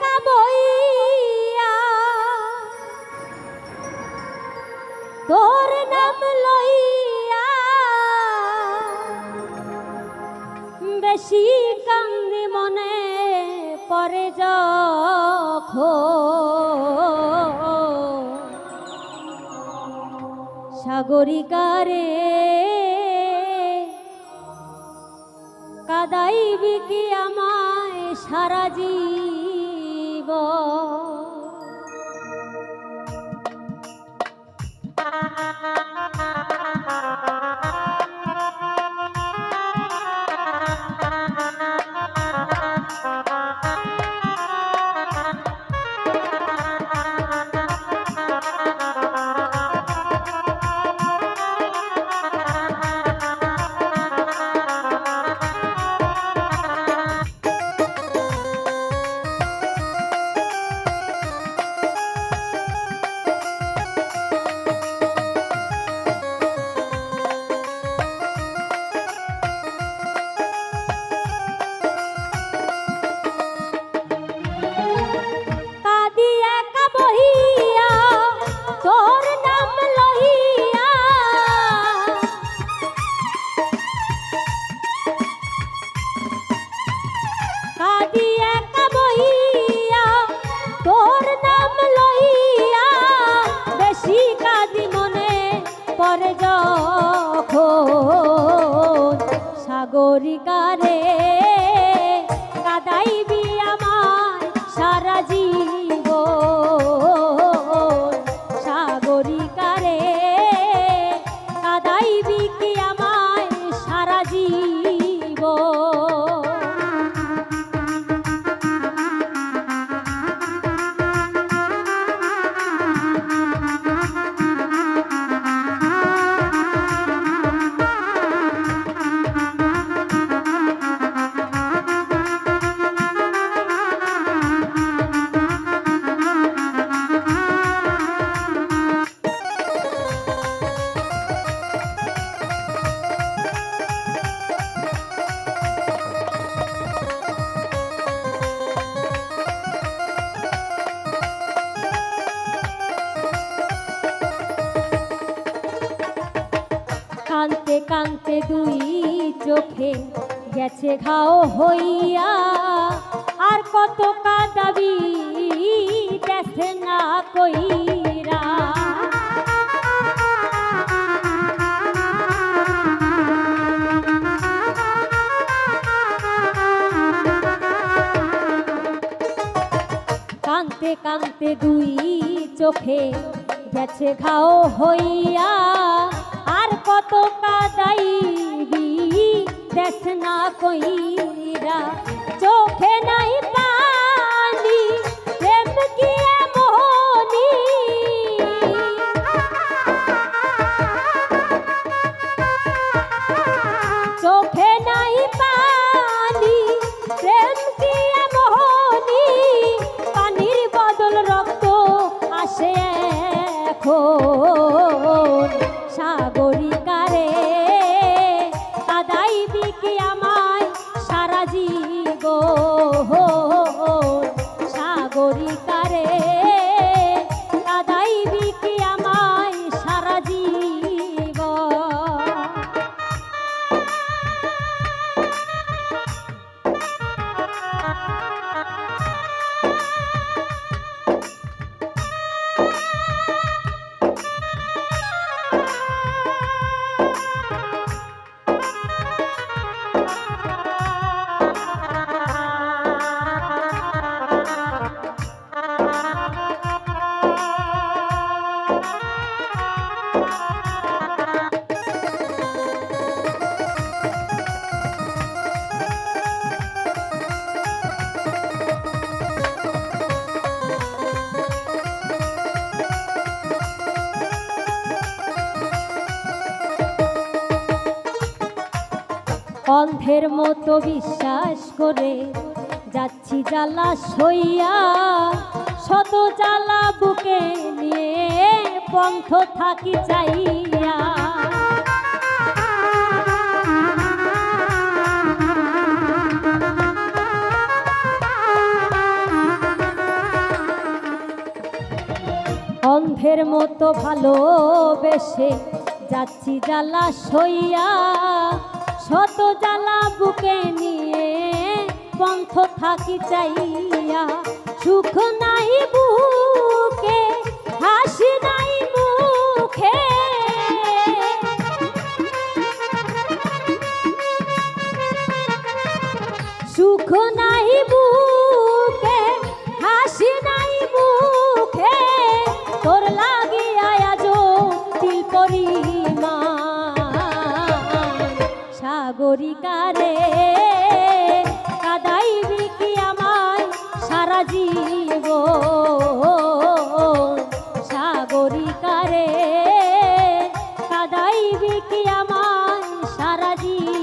একা বইয়া তোর নাম লইয়া বেশি কান্দি মনে পরে যখন সাগরিকারে কাদাইবি কি আমায় সারা জীব কাদি সাগরিকারে কানতে দুই চোখে গেছে ঘাও হইয়া। আর কত কাদাবি, দেখে না কইরা। কানতে কানতে দুই চোখে গেছে ঘাও হইয়া। কত কাদাইবি দেখ না কইরা চোখে নাই পানি প্রেম কি জীব অন্ধের মতো বিশ্বাস করে যাচ্ছি জ্বালা সইয়া। শত জ্বালা বুকে নিয়ে পন্থ থাকি চাইয়া। অন্ধের মতো ভালোবেসে যাচ্ছি জ্বালা সইয়া। শত জ্বালা বুকে নিয়ে পন্থ থাকি চাইয়া সুখ নাই বুকে হাসি নাই সাগরিকারে কাদাইবি কি আমায় সারা জীব সাগরিকারে কাদাইবি কি আমায় সারা জীব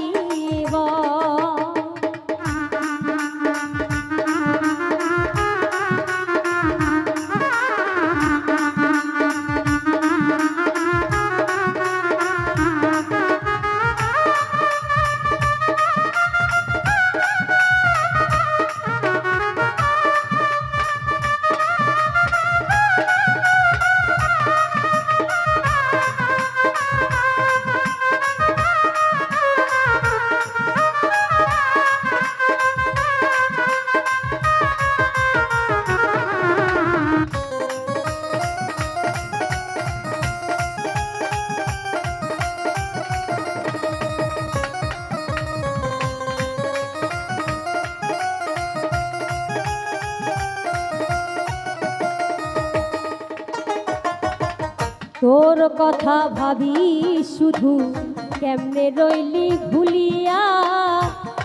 তোর কথা ভাবি শুধু। কেমনে রইলি ভুলিয়া?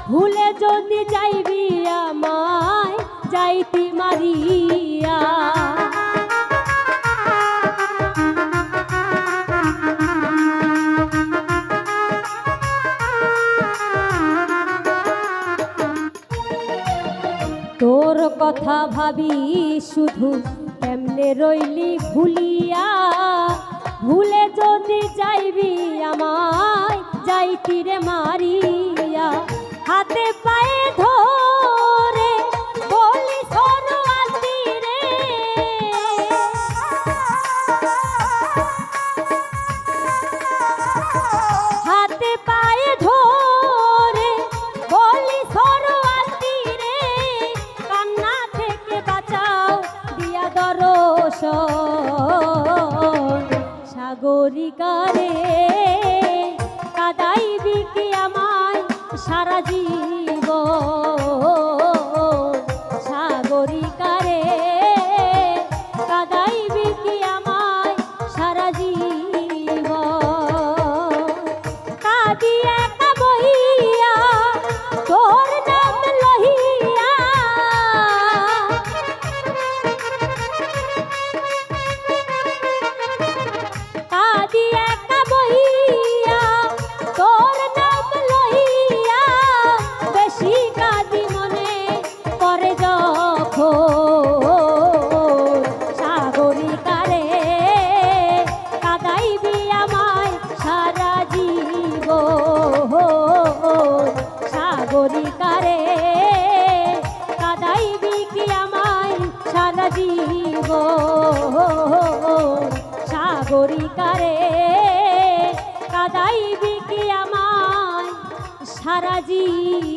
ভুলে যদি যাইবি আমায়, যাইতি মারিয়া। তোর কথা ভাবি শুধু। কেমনে রইলি ভুলে যাইতি রে মারিয়া হাতে পায়ে সারা জীব